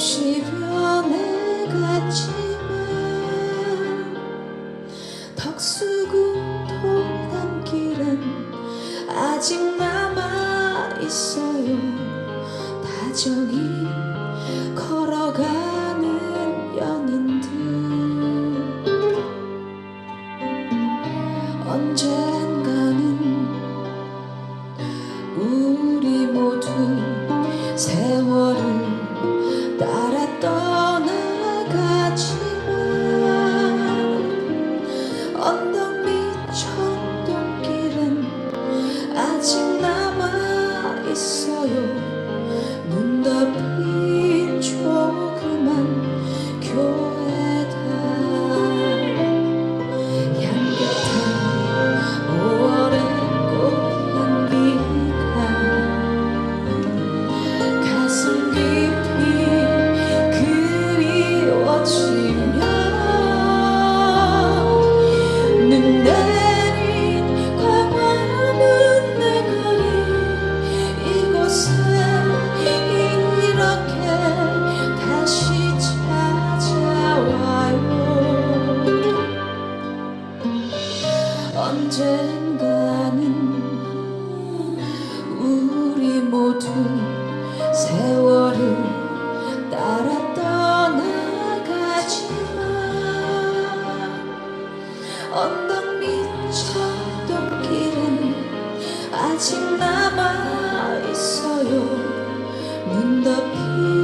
없이 변해갔지만 덕수궁 돌담길은 아직 남아 있어요. 다정히 걸어가는 연인들. 언젠가는 우리 모두 세월을 따라 모두 세월을 따라 떠나가지만 언덕 밑 청동길은 아직 남아 있어요. 눈 덮인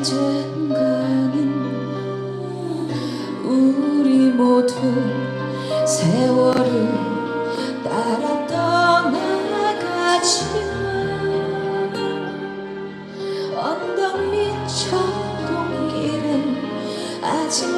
언젠가는 우리 모두 세월을 따라 떠나가지만 언덕 밑 청동길은 아직